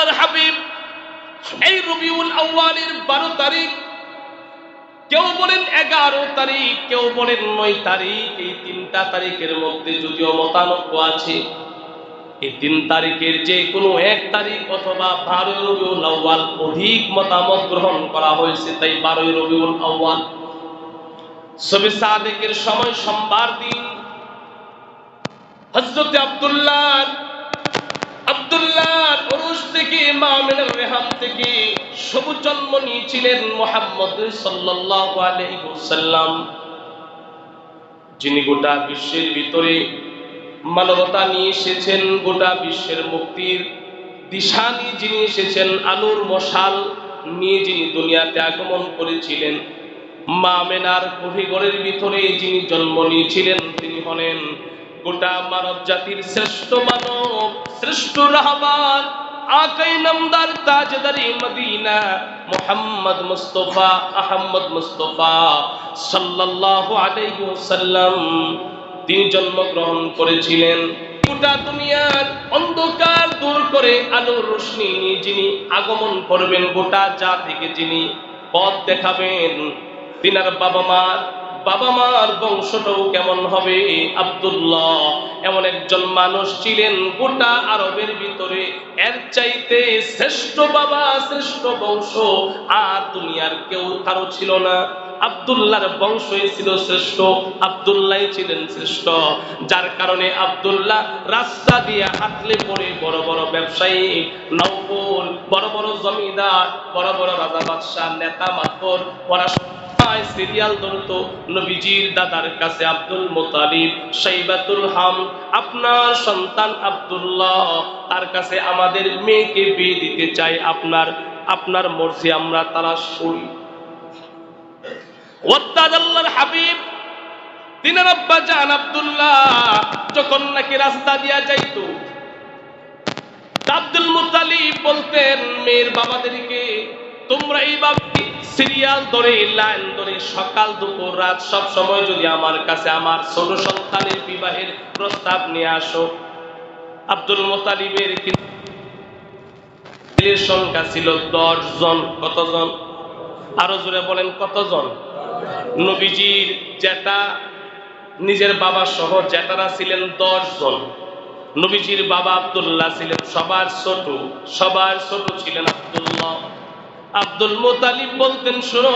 আল্লাহর হাবিব, এই রবিউল আউয়ালের বারো তারিখ, কেউ বলেন এগারো তারিখ, কেউ বলেন নয় তারিখ, এই তিনটা তারিখের মধ্যে যদিও মতানক্য আছে, এই তিন তারিখের যে কোনো এক তারিখ অথবা বারোই রবিউল আউয়াল অধিক মতামত গ্রহণ করা হয়েছে, তাই বারোই রবিউল আউয়াল। সবে সাদেকের সময় সোমবার দিন হজরত আব্দুল্লাহ আব্দুল্লাহ থেকে মামিনের রেহাম থেকে সবুজ জন্ম নিয়েছিলেন মোহাম্মদ সাল্লাল্লাহু যিনি গোটা বিশ্বের ভিতরে মানবতা নিয়ে এসেছেন, গোটা বিশ্বের মুক্তির দিশা নিয়ে যিনি এসেছেন, আলোর মশাল নিয়ে যিনি দুনিয়াতে আগমন করেছিলেন, মা মেনার কহিগড়ের ভিতরে যিনি জন্ম নিয়েছিলেন, তিনি হলেন গোটা মানব জাতির শ্রেষ্ঠ মানব, শ্রেষ্ঠ রাহবার আকাই নামদার তাজদারি মদিনা মোহাম্মদ মুস্তফা, আহমদ মুস্তফা সাল্লাল্লাহু আলাইহি ওয়াসাল্লাম তিনি জন্মগ্রহণ করেছিলেন। গোটা দুনিয়ার অন্ধকার দূর করে আলোর রোশনি যিনি আগমন করবেন, গোটা জাতিকে যিনি পথ দেখাবেন, তিনার বাবা মার বাবা মার বংশটাও কেমন হবে? আব্দুল্লাহ এমন একজন মানুষ ছিলেন গোটা আরবের ভিতরে। এর চাইতে শ্রেষ্ঠ বাবা, শ্রেষ্ঠ বংশ আর দুনিয়ার কেউ কারও ছিল না। আব্দুল্লাহর বংশই ছিল শ্রেষ্ঠ আব্দুল্লাহ ছিলেন শ্রেষ্ঠ। যার কারণে আব্দুল্লাহ রাস্তা দিয়ে হাঁটলে পরে বড় বড় ব্যবসায়ী, নৌকর, বড় বড় জমিদার, বড় বড় রাজা বাদশাহ নেতা মাতর পড়াশোনা সিরিয়াল ধরতো নবীজির দাদার কাছে আব্দুল মোতালিব, সাইবাতুল হাম, আপনার সন্তান আব্দুল্লাহ, তার কাছে আমাদের মেয়েকে বিয়ে দিতে চাই, আপনার আপনার মর্জি, আমরা তারা শুনি আব্দুল মুতালিব বলতেন, মেয়ের বাবাদেরকে তোমরা এইভাবে সিরিয়াল ধরে লাইন ধরে, সকাল, দুপুর, রাত, সব সময় যদি আমার কাছে, আমার ছোট সন্তানের বিবাহের প্রস্তাব নিয়ে আসো। আব্দুল মোতালিবের সংখ্যা ছিল দশ জন কতজন? আরও জোরে বলেন, কতজন? নবীজির জেটা নিজের বাবা সহ জেটারা ছিলেন দশ জন নবীজির বাবা আব্দুল্লাহ ছিলেন সবার ছোট সবার ছোট ছিলেন আব্দুল্লাহ। আব্দুল মোতালিব বলতেন, শোনো,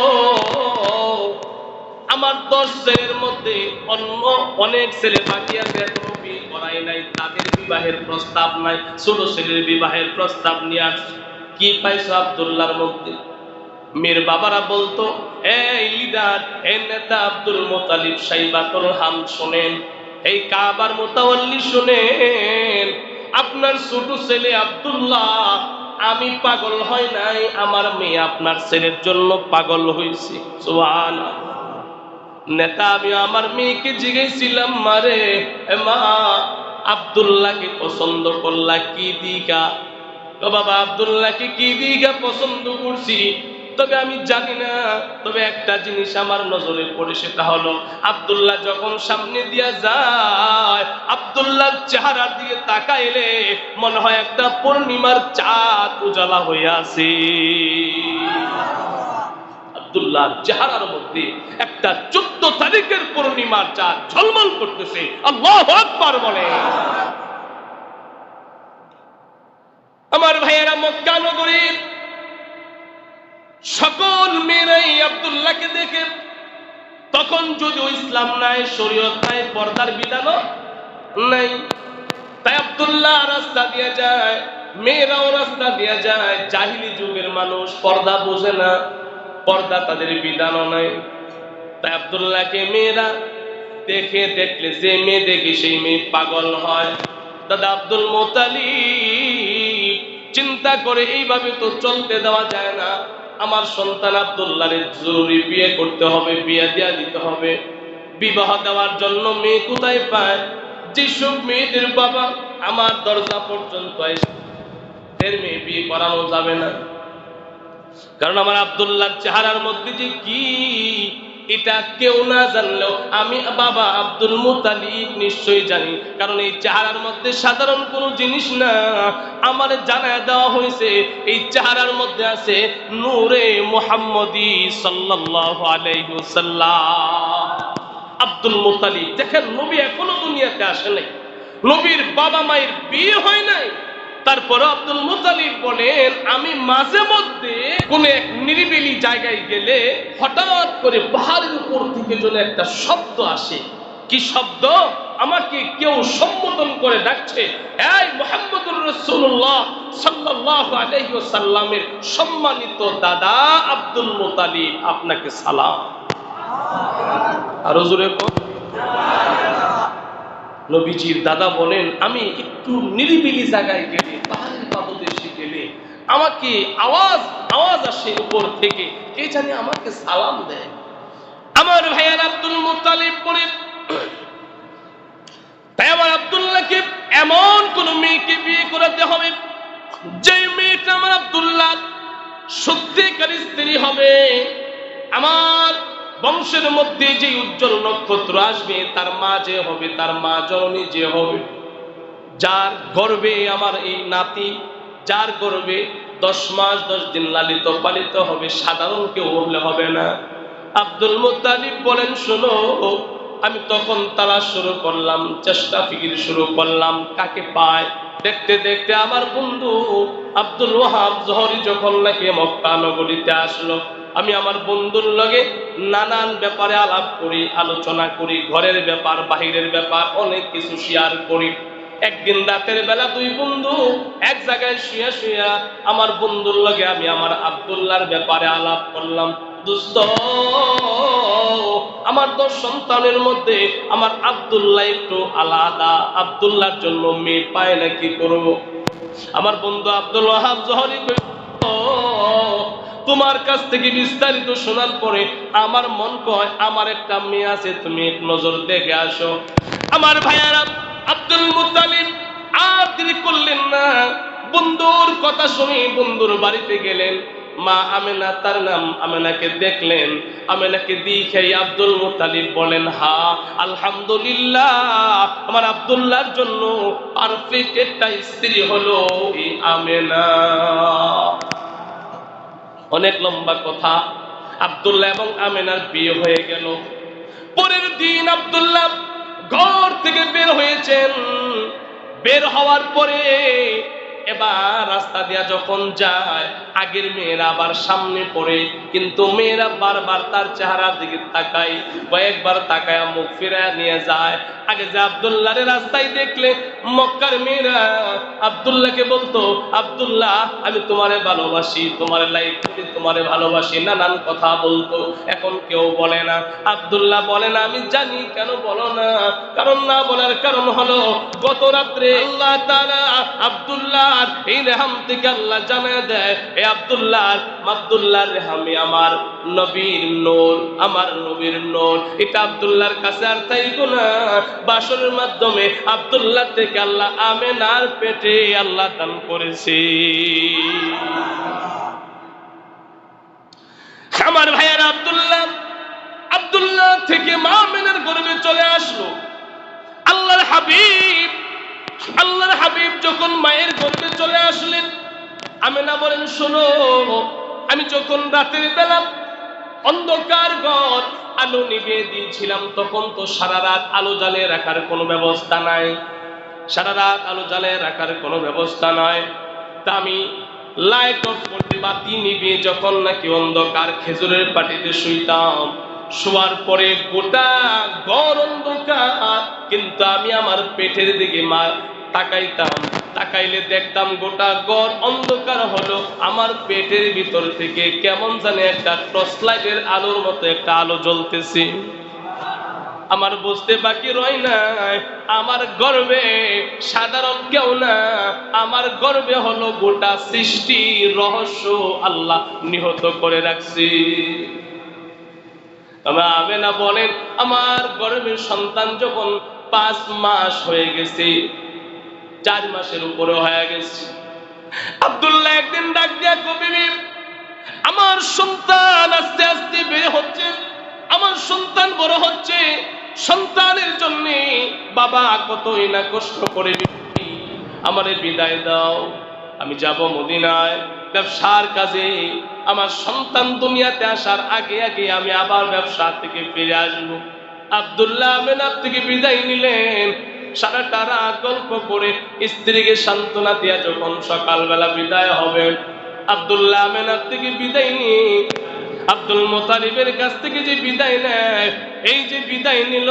আমার দশ ছেলের মধ্যে অন্য অনেক ছেলে বাকি আছে, এখনও বিয়ে করাই নাই, তাদের বিবাহের প্রস্তাব নাই ছোট ছেলের বিবাহের প্রস্তাব নিয়ে আস কি পাইছো আব্দুল্লাহর মধ্যে? মেয়ের বাবারা বলতো, এই লিডার, এই নেতা আব্দুল মোতালিব সাইবাতুল হাম শোনেন, এই কাবার মোতাওয়াল্লি শোনেন। আপনার ছোট ছেলে আব্দুল্লাহ আমি পাগল হয় নাই, আমার মেয়ে আপনার ছেলের জন্য পাগল হয়েছে নেতা, আমি আমার মেয়েকে জিগেছিলাম মারে মা, আব্দুল্লাহকে পছন্দ করলা কি দিকা বাবা, আবদুল্লাহকে কি দিকা পছন্দ করছি? তবে আমি জানি না, তবে একটা জিনিস আমার নজরে পড়ে, সেটা হলো আব্দুল্লাহ যখন সামনে দিয়া যায়, আব্দুল্লাহর চেহারার দিকে তাকাইলে মনে হয় একটা পূর্ণিমার চাঁদ উজালা হয়ে আছে। আমার ভাইয়েরা মক্কা নগরীর সকল মেয়েরাই আব্দুল্লাহকে দেখে, তখন যদিও ইসলাম নাই, শরীয়ত নাই, পর্দার বিধানও নাই। তাই আব্দুল্লাহ রাস্তা দিয়ে যায়, মেয়েরাও রাস্তা দিয়ে যায়, জাহিলি যুগের মানুষ, পর্দা বোঝে না, পর্দা তাদের বিধানও নাই। তাই আব্দুল্লাহকে মেয়েরা দেখে, দেখলে যে মেয়ে দেখে সেই মেয়ে পাগল হয়। দাদা আব্দুল মোতালিব, চিন্তা করে এইভাবে তো চলতে দেওয়া যায় না। আমার সন্তান আব্দুল্লাহের জরুরি বিয়ে করতে হবে, বিয়ে দেওয়া দিতে হবে। বিবাহ দেওয়ার জন্য মেয়ে কোথায় পায়? যেসব মেয়েদের বাবা আমার দরজা পর্যন্ত মেয়ে বিয়ে করানো যাবে না। কারণ আমার আব্দুল্লাহ চেহারার মধ্যে যে কি এটা কেউ না জানলেও আমি বাবা আব্দুল মুতালিব নিশ্চয়ই জানি। কারণ এই চেহারার মধ্যে সাধারণ কোনো জিনিস না। আমার জানায় দেওয়া হয়েছে, এই চেহারার মধ্যে আছে নূরে মুহাম্মদি সাল্লাল্লাহু আলাইহি ওয়াসাল্লাম। আব্দুল মুতালিব, দেখেন নবী এখনও দুনিয়াতে আসে নাই। নবীর বাবা মায়ের বিয়ে হয় নাই। তারপরে আব্দুল মুতালিব বলেন, আমি মাঝে মধ্যে কোন এক নিরিবিলি জায়গায় গেলে হঠাৎ করে পাহাড়ের উপর থেকে যেন একটা শব্দ আসে। কি শব্দ? আমাকে কেউ সম্বোধন করে ডাকছে, এই মোহাম্মদুর রসুল্লাহ সাল্লাল্লাহু আলাইহি ওয়াসাল্লামের সম্মানিত দাদা আব্দুল মুতালিব, আপনাকে সালাম। আরও জোরে নবীজির দাদা বলেন, আমি একটু নিরিবিলি জায়গায় গেলে, পাহাড়ের পাদদেশে গেলে, আমাকে আওয়াজ আওয়াজ আসে উপর থেকে, কে জানি আমাকে সালাম দেয়? আমার ভাইয়ার আব্দুল মুতালিব বলেন তাই আমার এমন কোন মেয়েকে বিয়ে করাতে হবে, যে মেয়েটা আমার আব্দুল্লাহ সত্যিকার স্ত্রী হবে। আমার বংশের মধ্যে যে উজ্জ্বল নক্ষত্র আসবে, তার মা যে হবে, তার মা জননী যে হবে, যার গর্বে আমার এই নাতি, যার গর্বে দশ মাস, দশ দিন লালিত, পালিত হবে, সাধারণ কেউ হলে হবে না। আব্দুল মুতালিব বলেন, শোনো, আমি তখন তালাশ শুরু করলাম, চেষ্টা ফিকির শুরু করলাম, কাকে পায়? দেখতে দেখতে আমার বন্ধু আব্দুল ওয়াহাব জহরি যখন নাকি মক্কা নগরীতে আসলো আমি আমার বন্ধুর লগে নানান ব্যাপারে আলাপ করি, আলোচনা করি, ঘরের ব্যাপার, বাহিরের ব্যাপার, অনেক কিছু শেয়ার করি। একদিন রাতের বেলা দুই বন্ধু এক জায়গায় শুয়ে শুয়া আমার বন্ধুর লগে আমি আমার আবদুল্লার ব্যাপারে আলাপ করলাম। দুস্থ, আমার দশ সন্তানের মধ্যে আমার আব্দুল্লাহ একটু আলাদা। আব্দুল্লাহর জন্য মেয়ে পায় না, কি করব? আমার বন্ধু আব্দুল ওয়াহাব জহরি তোমার কাছ থেকে বিস্তারিত শোনার পরে আমার মন কয়, আমার একটা মেয়ে আছে, তুমি এক নজর দেখে আসো। আমার ভাইয়ারা, আব্দুল মুতালিব, আর তিনি করলেন না। বন্ধুর কথা শুনে বন্ধুর বাড়িতে গেলেন। মা আমেনা, তার নাম আমেনাকে দেখলেন। আমেনাকে দেখে আব্দুল মুতালিব বলেন, হা, আলহামদুলিল্লাহ, আমার আব্দুল্লাহর জন্য পারফেক্ট একটা স্ত্রী হলো এই আমেনা। অনেক লম্বা কথা। আবদুল্লাহ এবং আমেনার বিয়ে হয়ে গেল। পরের দিন আবদুল্লাহ ঘর থেকে বের হয়েছেন। বের হওয়ার পরে এবার রাস্তা দিয়া যখন যায়, আগের মেয়েরা আবার সামনে পড়ে, কিন্তু মেয়েরা বারবার তার চেহারার দিকে তাকায়, কয়েকবার তাকায় মুখ ফিরায় নিয়ে যায়। আগে যে আবদুল্লাহরে রাস্তায় দেখলে, মক্কার মেয়েরা আবদুল্লাহকে বলতো, আবদুল্লাহ, আমি তোমারে ভালোবাসি, তোমার লাইফ তোমারে ভালোবাসি। নানান কথা বলতো, এখন কেউ বলে না। আবদুল্লাহ বলে না, আমি জানি, কেন বলো না? কারণ না বলার কারণ হলো, গত রাত্রে আল্লাহ তাআলা আব্দুল্লাহর এই রেহাম থেকে আল্লাহ জানা দেয় এই আব্দুল্লাহর আব্দুল্লাহর রেহামে আমার নবীর নূর, আমার নবীর নূর। এটা আব্দুল্লাহর কাছে আর তাই না বাসরের মাধ্যমে আব্দুল্লাহ থেকে আল্লাহ আমেনার পেটে আল্লাহ দান করেছে। আমার ভাইয়ার, আব্দুল্লাহ আব্দুল্লাহ থেকে মা আমেনার গর্বে চলে আসলো। আল্লাহর হাবিব আল্লাহর হাবিব যখন মায়ের গর্বে চলে আসলেন, আমেনা বলেন, শোনো, আমি যখন রাতের বেলা অন্ধকার ঘর আলো নিভিয়ে দিয়েছিলাম, তখন তো সারা রাত আলো জ্বালিয়ে রাখার কোনো ব্যবস্থা নাই। সারা রাত আলো জ্বালিয়ে রাখার কোনো ব্যবস্থা নাই। তা আমি লাইট অফ করতে বাতি নিভিয়ে যখন নাকি অন্ধকার খেজুরের পাটিতে শুইতাম শোয়ার পরে গোটা ঘর অন্ধকার। কিন্তু আমি আমার পেটের দিকে মা তাকাইতাম, তাকাইলে দেখতাম গোটা ঘর অন্ধকার হলো। আমার পেটের ভিতর থেকে কেমন জানে একটা টর্চ লাইটের আলোর মতো একটা আলো জ্বলতেছে। আমার বুঝতে বাকি রয় না, আমার গর্বে সাধারণ কেউ না। আমার গর্বে হলো গোটা সৃষ্টি, রহস্য আল্লাহ নিহত করে রাখছি। আমার আমেনা বলেন, আমার গর্বের সন্তান যখন পাঁচ মাস হয়ে গেছে, চার মাসের উপরে হয়ে গেছে। আব্দুল্লাহ একদিন ডাক দিয়া কবি আমার সন্তান আস্তে আস্তে বেড়ে হচ্ছে, আমার আমার সন্তান বড় হচ্ছে, সন্তানের জন্য বাবা কতই না কষ্ট করে আমারে বিদায় দাও, আমি যাব মদিনায়। ব্যবসার কাজে, আমার সন্তান দুনিয়াতে আসার আগে আগে আমি আবার ব্যবসা থেকে ফিরে আসব। আব্দুল্লাহ আমেনার থেকে বিদায় নিলেন। সারাটা রাত গল্প করে স্ত্রীকে সান্ত্বনা দিয়া যখন সকালবেলা বিদায় হবে, আব্দুল্লাহ আমেনার থেকে বিদায় নিয়ে আব্দুল মোতালিবের কাছ থেকে যে বিদায় নেয়, এই যে বিদায় নিল,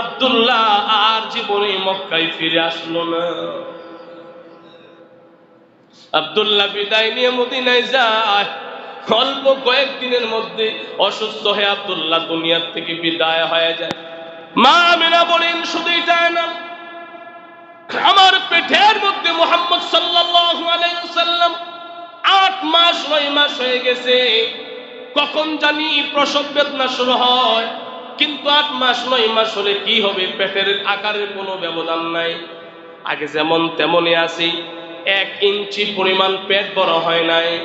আব্দুল্লাহ আর জীবনে মক্কায় ফিরে আসলো না। আব্দুল্লাহ বিদায় নিয়ে মদিনায় যায়। অল্প কয়েকদিনের মধ্যে অসুস্থ হয়ে আবদুল্লাহ দুনিয়ার থেকে বিদায় হয়ে যায়। মা আমিনা বলেন, শুধু এটা না, আমার পেটের মধ্যে মোহাম্মদ সাল্লাম আট মাস, নয় মাস হয়ে গেছে। কখন জানি প্রসব বেদনা শুরু হয়, কিন্তু আট মাস, নয় মাস হলে কি হবে? পেটের আকারের কোনো ব্যবধান নাই। আগে যেমন তেমনই আছি। এক ইঞ্চি পরিমাণ পেট বড় হয় নাই।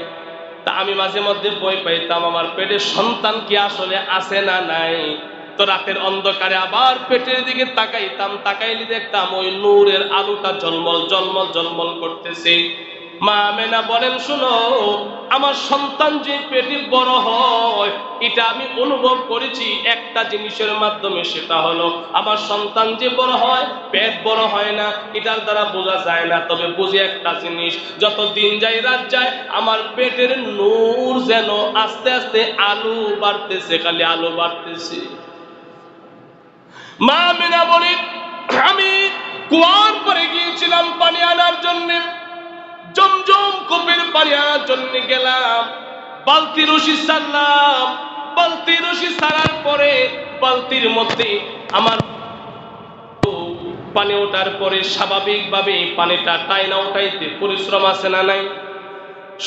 তা আমি মাঝে মধ্যে বই পাইতাম, আমার পেটে সন্তান কি আসলে আসে না নাই? তো রাতের অন্ধকারে আবার পেটের দিকে তাকাইতাম, তাকাইলে দেখতাম ওই নূরের আলোটা জলমল জলমল জলমল করতেছে। মা মেনা বলেন, শুনো, আমার সন্তান যে পেটে বড় হয়, এটা আমি অনুভব করেছি একটা জিনিসের মাধ্যমে, সেটা হলো আমার সন্তান যে বড় হয়, পেট বড় হয় না, এটার দ্বারা বোঝা যায় না। তবে বুঝি একটা জিনিস যত দিন যায় রাত যায়, আমার পেটের নূর যেন আস্তে আস্তে আলু বাড়তেছে, খালি আলু বাড়তেছে। মা মেনা বলি, আমি কুয়ার পরে গিয়েছিলাম পানি আনার জন্যে। জমজম কূপের আনার জন্য গেলাম। বালতি রশি সারলাম। বালতি রশি সারার পরে বালতির মধ্যে আমার পানি ওঠার পরে স্বাভাবিকভাবে পানিটা টাইনা উঠাইতে পরিশ্রম আছে না নাই।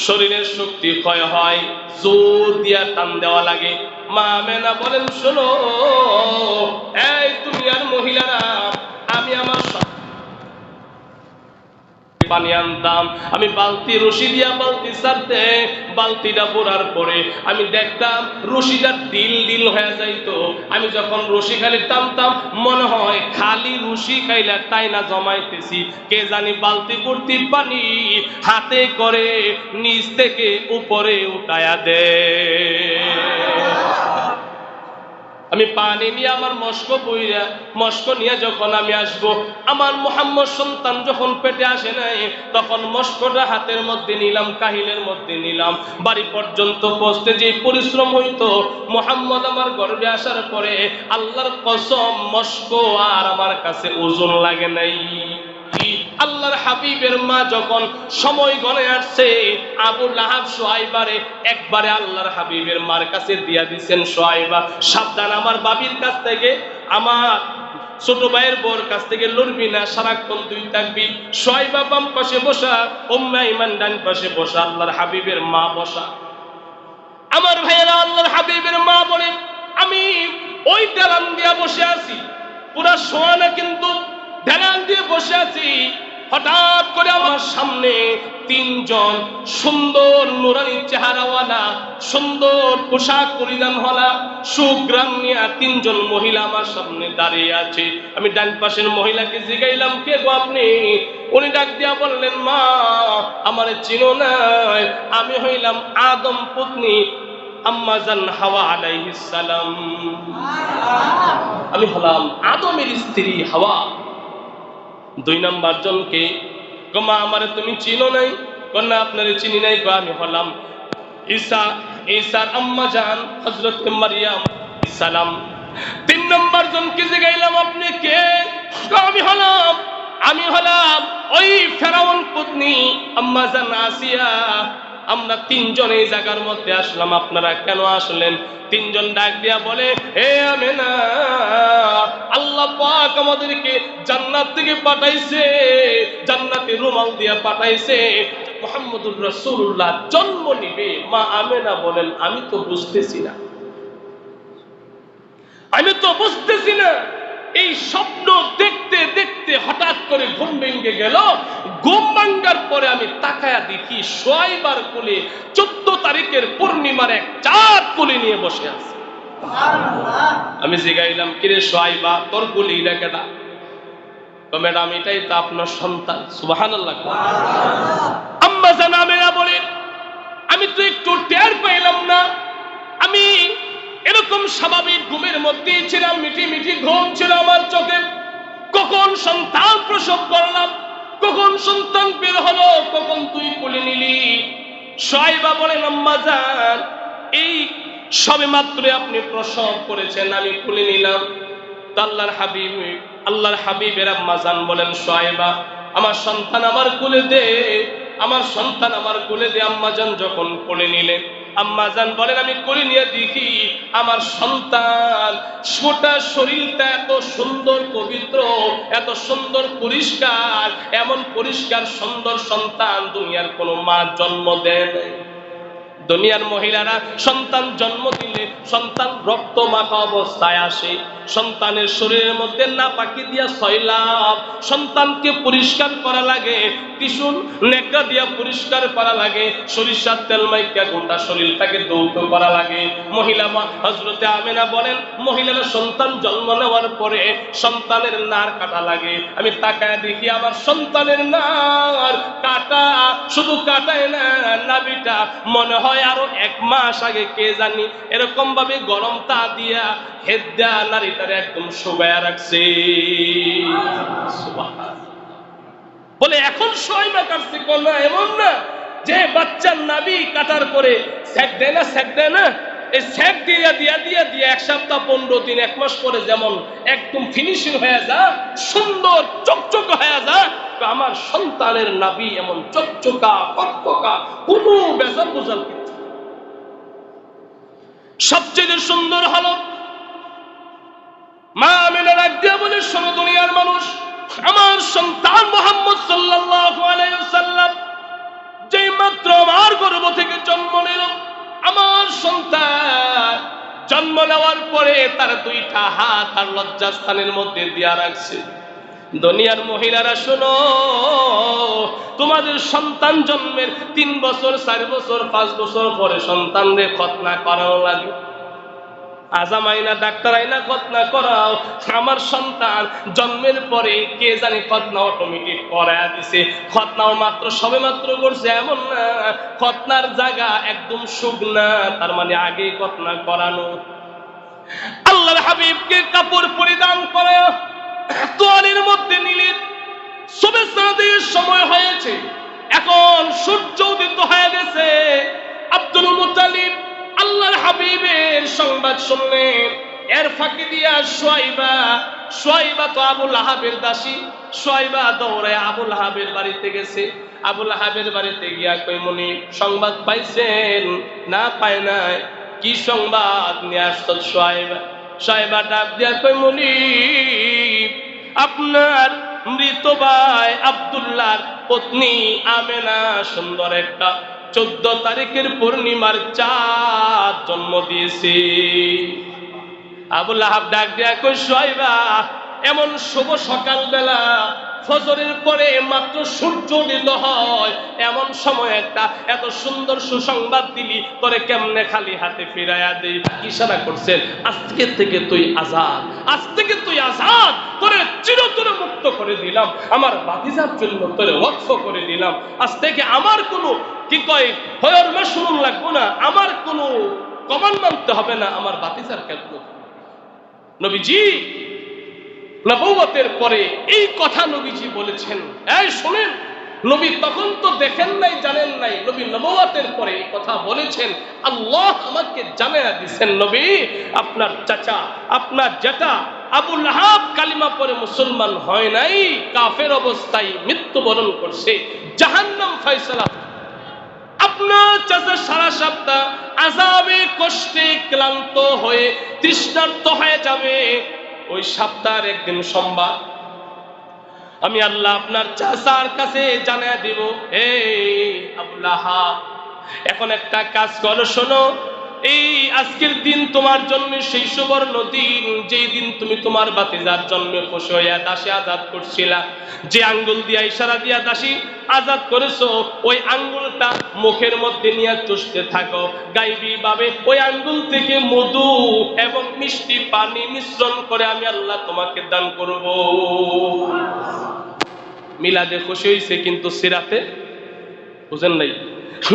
শরীরের শক্তি ক্ষয় হয়, জোর দিয়া টান দেওয়া লাগে। মা মেনা বলেন, শোনো, এই দুনিয়ার মহিলারা, আমি আমার পানি আনতাম আমি বালতি রশি দিয়া বালতি সারতে বালতিটা ভরার পরে আমি দেখতাম রশিটা ডিল ডিল হয়ে যাইতো। আমি যখন রশি খালি টানতাম, মনে হয় খালি রশি খাইলে তাই না জমাইতেছি। কে জানি বালতি ভর্তি পানি হাতে করে নিচ থেকে উপরে উঠায়া দে আমি পানি নিয়ে আমার মস্ক বইরা মস্ক নিয়ে যখন আমি আসব, আমার মোহাম্মদ সন্তান যখন পেটে আসে নাই, তখন মস্কটা হাতের মধ্যে নিলাম, কাহিলের মধ্যে নিলাম। বাড়ি পর্যন্ত পৌঁছতে যে পরিশ্রম হইতো, মোহাম্মদ আমার গর্বে আসার পরে আল্লাহর কসম, মস্ক আর আমার কাছে ওজন লাগে নাই। আল্লাহর হাবিবের মা যখন সময় গনে আসছে, আবু লাহাব সোয়াইবারে একবারে আল্লাহর হাবিবের মার কাছে দিয়া দিছেন সোয়াইবা সাবধান, আমার বাবির কাছ থেকে, আমার ছোট ভাইয়ের বোর কাছ থেকে লড়বি না, সারাক্ষণ তুই থাকবি। সোয়াইবা বাম পাশে বসা ওম্মা ইমান ডান পাশে বসা, আল্লাহর হাবিবের মা বসা। আমার ভাইয়েরা, আল্লাহর হাবিবের মা বলে, আমি ওই তেলান দিয়া বসে আছি, পুরা সোয়ানা কিন্তু ঢেলান দিয়ে বসে আছি। হঠাৎ করে আমার সামনে তিনজন সুন্দর নুরানি চেহারাওয়ালা, সুন্দর পোশাক পরিধান হলা সুগ্রাম নিয়ে তিনজন মহিলা আমার সামনে দাঁড়িয়ে আছে। আমি ডান পাশের মহিলাকে জিগাইলাম, কে গো আপনি? উনি ডাক দিয়া বললেন, মা, আমার চিনো নাই আমি হইলাম আদম পত্নী আম্মাজান হাওয়া আলাইহিস সালাম। আমি হলাম আদমের স্ত্রী হাওয়া। দুই নাম্বার জনকে কমা আমারে তুমি চিনো নাই? কন্যা, আপনার চিনি নাই গো, আমি হলাম ঈসা। ঈসার আম্মা জান হযরত মারিয়াম সালাম তিন নম্বর জনকে জিগাইলাম, আপনি কে? আমি হলাম আমি হলাম ওই ফেরাউন পত্নী আম্মা জান আসিয়া। আমরা তিনজন এই জায়গার মধ্যে আসলাম, আপনারা কেন আসলেন? তিনজন ডাক দিয়া বলে, হে আমেনা, আল্লাহ পাক আমাদেরকে জান্নাত থেকে পাঠাইছে, জান্নাতে রুমাল দিয়া পাঠাইছে। মোহাম্মদুর রাসূলুল্লাহ, জন্ম নিবে, মা আমেনা বলেন, আমি তো বুঝতেছি না। আমি তো বুঝতেছি না। এই স্বপ্ন দেখতে দেখতে হঠাৎ করে ঘুম ভেঙে গেল। ঘুম ভাঙ্গার পরে আমি তাকায়া দেখি সোয়াইবার কোলে চোদ্দ তারিখের পূর্ণিমার এক চাঁদ কোলে নিয়ে বসে আছে। আমি জিগাইলাম, কিরে সোয়াইবা, তোর গুলি কেটা তো ম্যাডাম, এটাই তো আপনার সন্তান। সুবাহান আম্মা জানামেরা বলেন আমি তো একটু টের পাইলাম না। আমি এরকম স্বাভাবিক ঘুমের মধ্যেই ছিলাম মিটি মিটি ঘুম ছিল আমার চোখে। কখন সন্তান প্রসব করলাম, কখন সন্তান বের হলো, কখন তুই কোলে নিলি? সাইবা বলেন, আম্মা জান, এই সবে মাত্র আপনি প্রসব করেছেন, আমি কোলে নিলাম। আল্লাহর হাবিব, আল্লাহর হাবিবের আম্মা জান বলেন সোয়াইবা আমার সন্তান আমার কোলে দে। আমার সন্তান আমার কোলে দিয়ে আম্মাজান যখন কোলে নিলেন আম্মাজান বলেন, আমি কোলে নিয়ে দেখি আমার সন্তান গোটা শরীরটা এত সুন্দর পবিত্র, এত সুন্দর পরিষ্কার, এমন পরিষ্কার সুন্দর সন্তান দুনিয়ার কোনো মা জন্ম দেয় নাই। দুনিয়ার মহিলারা সন্তান জন্ম দিলে সন্তান রক্ত মাখা অবস্থায় আসে। সন্তানের শরীরের মধ্যে না পাকি দিয়া সয়লাভ সন্তানকে পরিষ্কার করা লাগে টিসুন নেকড়া দিয়া পরিষ্কার করা লাগে, সরিষার তেল মাইকা গোটা শরীরটাকে দৌত করা লাগে। মহিলা মা হজরতে আমেনা বলেন, মহিলারা সন্তান জন্ম নেওয়ার পরে সন্তানের নার কাটা লাগে। আমি তাকায় দেখি আমার সন্তানের নার কাটা, শুধু কাটায় না নাবিটা মনে হয় আরও এক মাস আগে, কে জানি, এরকম ভাবে গরম তা দিয়া হেদ্দা নারীটারে একদম শোভায়া রাখছে। বলে, এখন না কাটছে কোন এমন না যে বাচ্চার নাবি কাটার পরে স্যাক দেয় না স্যাক দেয় না। এই স্যাক দিয়া দিয়া দিয়া দিয়া এক সপ্তাহ, পনেরো দিন, এক মাস পরে যেমন একদম ফিনিশিং হয়ে যা, সুন্দর চকচক হয়ে যা আমার সন্তানের নাবি এমন চকচকা কককা কোনো কিচ্ছু নেই। সবচেয়ে সুন্দর হলো, মা আমিনা ডাক দিয়া বলে শোনো দুনিয়ার মানুষ, আমার সন্তান মোহাম্মদ সাল্লাল্লাহু আলাইহি ওয়াসাল্লাম, যেই মাত্র আমার গর্ভ থেকে জন্ম নিল, আমার সন্তান জন্ম নেওয়ার পরে তার দুইটা হাত আর লজ্জাস্থানের মধ্যে দিয়া রাখছে দুনিয়ার মহিলারা শোনো, তোমাদের সন্তান জন্মের তিন বছর, চার বছর, পাঁচ বছর পরে সন্তানদের খতনা করানো লাগে। আজাম আইনা, ডাক্তার আইনা খতনা করাও। আমার সন্তান জন্মের পরে কে জানি খতনা অটোমেটিক করায় দিছে। খতনাও মাত্র, সবে মাত্র করছে, এমন না। খতনার জায়গা একদম শুকনা তার মানে আগেই খতনা করানো। আল্লাহর হাবিবকে কাপড় পরিধান করে তোয়ালের মধ্যে নিলেন সবে সাদের সময় হয়েছে। এখন সূর্য উদিত হয়ে গেছে। আব্দুল মুতালিব আল্লাহর হাবিবের সংবাদ শুনলেন। এর ফাঁকি দিয়া সোয়াইবা সোয়াইবা তো আবুল আহাবের দাসী, সোয়াইবা দৌড়ায় আবুল আহাবের বাড়িতে গেছে। আবুল আহাবের বাড়িতে গিয়া কই মনি, সংবাদ পাইছেন? না পায় নাই। কি সংবাদ? নিয়ে আসত সোয়াইবা। সোয়াইবা ডাক দিয়া কই মনি আপনার মৃত ভাই আব্দুল্লাহর পত্নী আমেনা সুন্দর একটা চোদ্দ তারিখের পূর্ণিমার চাঁদ জন্ম দিয়েছে। আবুল আহাব ডাক দিয়া কই এমন শুভ সকাল বেলা ফজরের পরে মাত্র সূর্য উদিত হয়। এমন সময় একটা এত সুন্দর সুসংবাদ দিলি, তোরে কেমনে খালি হাতে ফিরাইয়া দেই? ইশারা করছেন? আজকে থেকে তুই আজাদ। আজ থেকে তুই আজাদ। তোরে চিরতরে মুক্ত করে দিলাম। আমার বাতিজার জন্য তোরে ওয়াকফ করে দিলাম। আজ থেকে আমার কোনো, কি কয়, হয়র শুনুন লাগবো না। আমার কোনো কমান মানতে হবে না। আমার বাতিজার কেন নবীজি নবুয়তের পরে এই কথা নবীজি বলেছেন, এই শোনেন, নবী তখন তো দেখেন নাই, জানেন নাই, নবী নবুয়তের পরে এই কথা বলেছেন। আল্লাহ আমাকে জানায়া দিছেন, নবী, আপনার চাচা, আপনার জেঠা আবুল লাহাব কালিমা পরে মুসলমান হয় নাই, কাফের অবস্থায় মৃত্যুবরণ করছে। জাহান্নাম ফয়সালা, আপনার চাচা সারা সপ্তাহ আজাবে কষ্টে ক্লান্ত হয়ে তৃষ্ণার্ত হয়ে যাবে। ওই সপ্তাহের একদিন সোমবার আমি আল্লাহ আপনার চাচার কাছে জানিয়ে দিব, এই আবুল্লাহ এখন একটা কাজ করো, শোনো। এই আজকের দিন তোমার জন্য সেই সুবর্ণ দিন, যেই দিন তুমি তোমার বাতিজার জন্মে খুশি হইয়া দাসী আজাদ করছিলা। যে আঙ্গুল দিয়া ইশারা দিয়া দাসী আজাদ করেছ, ওই আঙ্গুলটা মুখের মধ্যে নিয়ে চুষতে থাকো। গাইবি ভাবে ওই আঙ্গুল থেকে মধু এবং মিষ্টি পানি মিশ্রণ করে আমি আল্লাহ তোমাকে দান করব। মিলাদে খুশি হয়েছে কিন্তু সিরাতে বুঝেন নাই?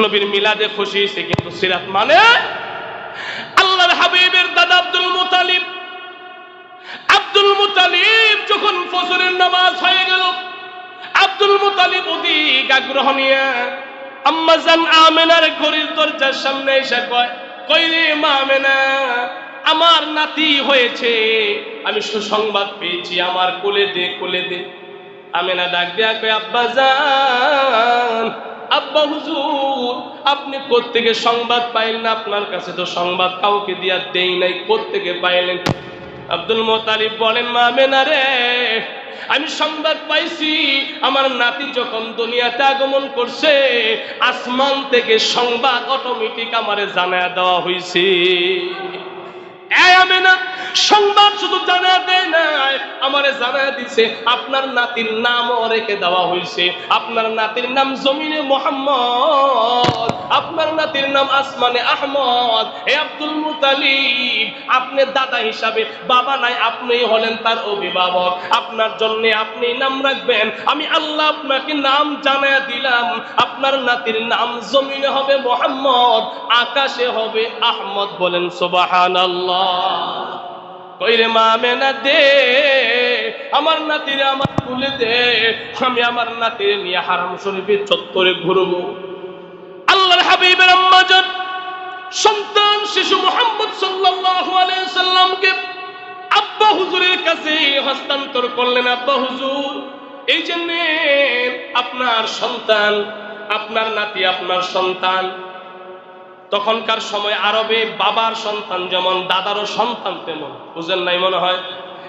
নবীর মিলাদে খুশি হয়েছে কিন্তু সিরাত মানে আল্লাহর হাবিবের দাদা আব্দুল মুতালিব। আব্দুল মুতালিব যখন ফজরের নামাজ হয়ে গেল, আব্দুল মুতালিব অধিক আগ্রহ নিয়ে আম্মাজান আমেনার ঘড়ির দরজার সামনে এসে কয়, কই রে মা আমেনা, আমার নাতি হয়েছে। আমি সুসংবাদ পেয়েছি, আমার কোলে দে কোলে দে। আমেনা ডাক দেয়া কয়, আব্বা যান আব্বা হুজুর, আপনি কোত্থেকে সংবাদ পাইলেন? আপনার কাছে তো সংবাদ কাউকে দিয়া দেই নাই, কোত্থেকে পাইলেন? আব্দুল মোতালিব বলেন, মা আমেনা রে, আমি সংবাদ পাইছি, আমার নাতি যখন দুনিয়াতে আগমন করছে, আসমান থেকে সংবাদ অটোমেটিক আমারে জানায় দেওয়া হয়েছে এই আমেনা সংবাদ শুধু জানা দেয় নাই। আমারে জানা দিছে, আপনার নাতির নামও রেখে দেওয়া হয়েছে আপনার নাতির নাম জমিনে মোহাম্মদ। আপনার নাতির নাম আসমানে আহমদ। হে আব্দুল মুতালিব, আপনি দাদা হিসাবে, বাবা নাই আপনি হলেন তার অভিভাবক। আপনার জন্য আপনি নাম রাখবেন। আমি আল্লাহ আপনাকে নাম জানায় দিলাম। আপনার নাতির নাম জমিনে হবে মোহাম্মদ, আকাশে হবে আহমদ বলেন সোবাহান কইরে মা মেনা দে আমার নাতিরে আমার তুলে দে, আমি আমার নাতিরে নিয়ে হারাম শরীফের চত্বরে ঘুরবো। আল্লাহর হাবিবের আম্মাজান সন্তান শিশু মোহাম্মদ সাল্লাল্লাহু আলাইহি সাল্লামকে আব্বা হুজুরের কাছে হস্তান্তর করলেন। আব্বা হুজুর, এই জন্য আপনার সন্তান, আপনার নাতি, আপনার সন্তান তখনকার সময় আরবে বাবার সন্তান যেমন, দাদারও সন্তান তেমন, বুঝেন নাই মনে হয়?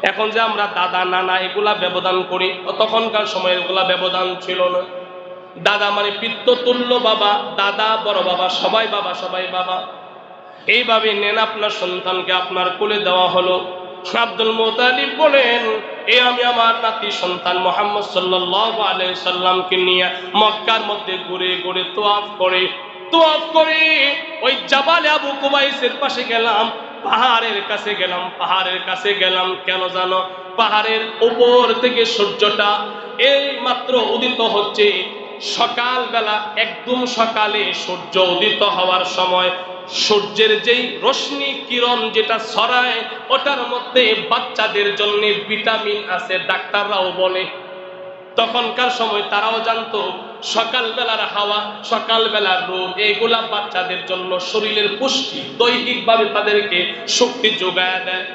এখন যে আমরা দাদা, নানা এগুলা ব্যবধান করি তখনকার সময় এগুলা ব্যবধান ছিল না। দাদা মানে পিত্ততুল্য বাবা, দাদা বড় বাবা, সবাই বাবা সবাই বাবা। এইভাবে নেন আপনার সন্তানকে আপনার কোলে দেওয়া হলো। আব্দুল মোতালিব বলেন, এ আমি আমার নাতি সন্তান মোহাম্মদ সাল্লাল্লাহু আলাইহি সাল্লামকে নিয়ে মক্কার মধ্যে ঘুরে ঘুরে তোয়াফ করে তোয়াফ করে ওই জাবালে আবু কুবাইসের পাশে গেলাম, পাহাড়ের কাছে গেলাম, পাহাড়ের কাছে গেলাম, কেন জানো? পাহাড়ের উপর থেকে সূর্যটা এই মাত্র উদিত হচ্ছে। সকালবেলা, একদম সকালে সূর্য উদিত হওয়ার সময় সূর্যের যেই রশ্মি কিরণ যেটা ছড়ায়, ওটার মধ্যে বাচ্চাদের জন্য ভিটামিন আছে, ডাক্তাররাও বলে। তখনকার সময় তারাও জানতো সকালবেলার হাওয়া, সকালবেলার রোদ এইগুলা বাচ্চাদের জন্য শরীরের পুষ্টি দৈহিকভাবে তাদেরকে শক্তি যোগায় দেয়।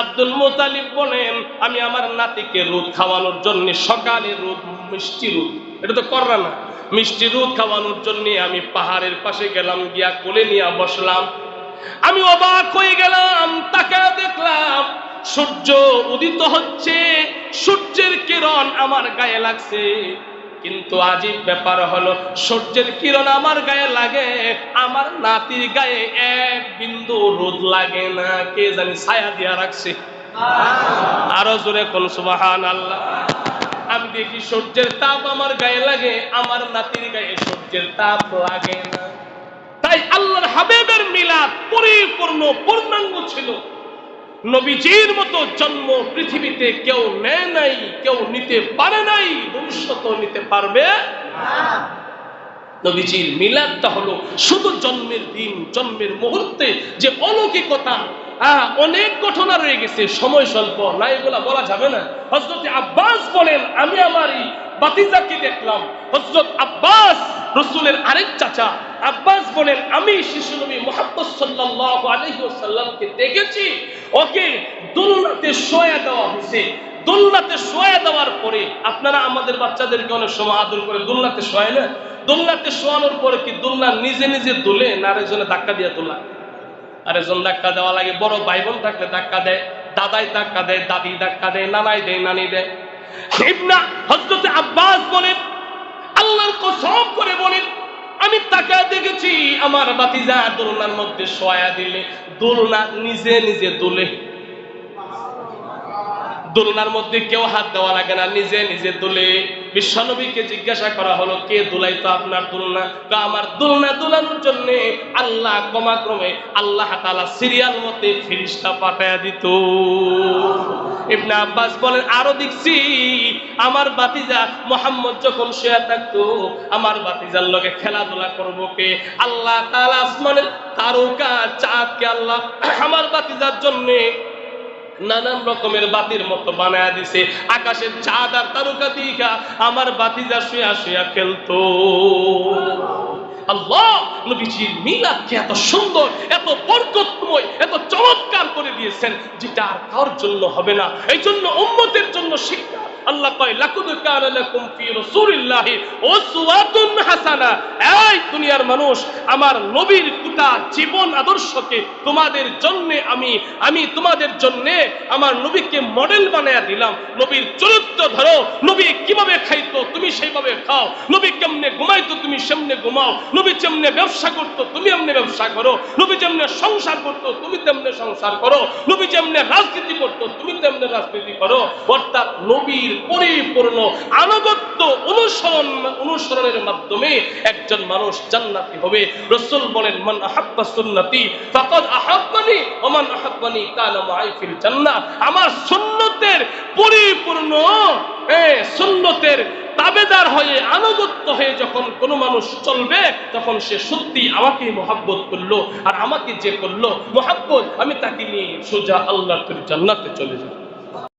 আব্দুল মোতালিব বলেন, আমি আমার নাতিকে রোদ খাওয়ানোর জন্য, সকালে রোদ, মিষ্টি রোদ। এটা তো কররা না। মিষ্টি রোদ খাওয়ানোর জন্য আমি পাহাড়ের পাশে গেলাম, গিয়া কোলে নিয়ে বসলাম। আমি অবাক হয়ে গেলাম তাকে দেখলাম, সূর্য উদিত হচ্ছে, সূর্যের কিরণ আমার গায়ে লাগছে। কিন্তু আজীব ব্যাপার হলো, সূর্যের কিরণ আমার গায়ে লাগে, আমার নাতির গায়ে এক বিন্দু রোদ লাগে না, কে জানি ছায়া দিয়া রাখছে। আরও জোরে কোন সুবাহান আল্লাহ আমি দেখি সূর্যের তাপ আমার গায়ে লাগে, আমার নাতির গায়ে সূর্যের তাপ লাগে না। তাই আল্লাহর হাবিবের মিলাদ পরিপূর্ণ, পূর্ণাঙ্গ ছিল। নবীজির মতো জন্ম পৃথিবীতে কেউ নেয় নাই, কেউ নিতে পারে নাই ভবিষ্যত নিতে পারবে নবীজির মিলাদটা হলো শুধু জন্মের দিন, জন্মের মুহূর্তে যে অলৌকিকতা আহ, অনেক ঘটনা রয়ে গেছে। সময় স্বল্প। না এগুলা বলা যাবে না। হজরত আব্বাস বলেন আমি আমার এই বাতিজাকে দেখলাম। হজরত আব্বাস রসুলের আরেক চাচা। আব্বাস বলেন আমি শিশু নবী মোহাম্মদ সাল্লাল্লাহু আলাইহি ওয়াসাল্লামকে দেখেছি। ওকে দুলনাতে শোয়া দেওয়া হয়েছে। দোলনাতে শোয়া দেওয়ার পরে আপনারা আমাদের বাচ্চাদেরকে অনেক সময় আদর করে দোলনাতে শোয় না? দোলনাতে শোয়ানোর পরে কি দোলনা নিজে নিজে দোলে না আরেকজনে ধাক্কা দিয়ে দোলা আরেকজন ধাক্কা দেওয়া লাগে, বড় ভাই বোন থাকলে ধাক্কা দেয়, দাদাই ধাক্কা দেয়, দাদি ধাক্কা দেয়, নানাই দেয়, নানি দেয়। হজরতে আব্বাস বলেন, আল্লাহর কসম করে বলেন, আমি তাকে দেখেছি, আমার বাতিজা দোলনার মধ্যে সয়া দিলে, দোলনা নিজে নিজে দোলে। দোলনার মধ্যে কেউ হাত দেওয়া লাগে না, নিজে নিজে দোলে। বিশ্বনবীকে জিজ্ঞাসা করা হলো, কে দোলাই তো আপনার দোলনা? তো আমার দোলনা দোলানোর জন্য আল্লাহ কমাক্রমে আল্লাহ তালা সিরিয়াল মতে ফিরিস্তা পাঠায়া দিত। আব্বাস বলেন, আরও দেখছি, আমার বাতিজা মোহাম্মদ যখন শুয়ে থাকতো, আমার বাতিজার লগে খেলাধুলা করব কে? আল্লাহ তালা আসমানের তারকা চাঁদকে আল্লাহ আমার বাতিজার জন্যে নানান রকমের বাতির মতো বানায় দিছে। আকাশের চাঁদ আর তারকা দিঘা আমার বাতিজা শুয়া শুয়া খেলতো। আল্লাহ, নবীজির এত সুন্দর, এত বরকতময়, এত চমৎকার করে দিয়েছেন, যেটা আর কার জন্য হবে না। এই জন্য উম্মতের জন্য শিক্ষা। আল্লাহ কয়, লাকুদ কানা লাকুম ফি রাসূলিল্লাহি উসওয়াতুন হাসানা। এই দুনিয়ার মানুষ, আমার নবীর জীবন আদর্শকে তোমাদের জন্য আমি আমি তোমাদের জন্য আমার নবীকে মডেল বানায়া দিলাম। নবীর চরিত্র ধরো, নবী কীভাবে খাইতো তুমি সেইভাবে খাও। নবী কেমনে ঘুমাইতো তুমি সেমনে ঘুমাও। নবী যেমনে ব্যবসা করতো তুমি এমনি ব্যবসা করো। নবী যেমনে সংসার করতো তুমি তেমনে সংসার করো। নবী যেমনে রাজনীতি করতো তুমি তেমনে রাজনীতি করো। অর্থাৎ নবীর পরিপূর্ণ, আনুগত্য অনুসরণ, অনুসরণের মাধ্যমে একজন মানুষ জান্নাতি হবে। রসুল বলেন, মান আহাব্বা সুন্নতি ফাকাদ আহাব্বানি ওয়া মান আহাব্বানি কানা মাই ফিল জান্নাহ আমার সুন্নতের পরিপূর্ণ সুন্নতের তাবেদার হয়ে, আনুগত্য হয়ে যখন কোনো মানুষ চলবে, তখন সে সত্যি আমাকে মহাব্বত করল আর আমাকে যে করল, মহাব্বত, আমি তাকে নিয়ে সোজা আল্লাহর জান্নাতে চলে যাব।